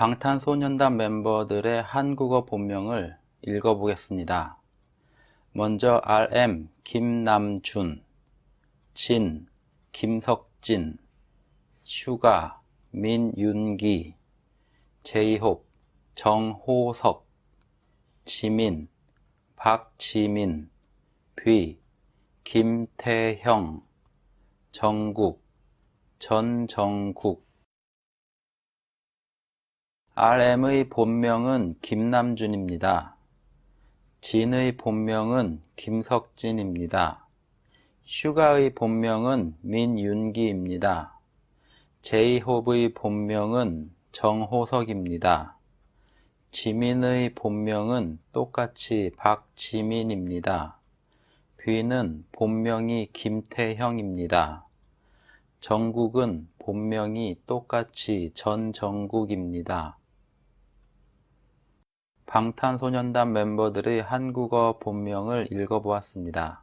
방탄소년단 멤버들의 한국어 본명을 읽어보겠습니다. 먼저 RM 김남준, 진 김석진, 슈가 민윤기, 제이홉 정호석, 지민 박지민, 뷔 김태형, 정국 전정국 RM의 본명은 김남준입니다. 진의 본명은 김석진입니다. 슈가의 본명은 민윤기입니다. 제이홉의 본명은 정호석입니다. 지민의 본명은 똑같이 박지민입니다. 뷔는 본명이 김태형입니다. 정국은 본명이 똑같이 전정국입니다. 방탄소년단 멤버들의 한국어 본명을 읽어보았습니다.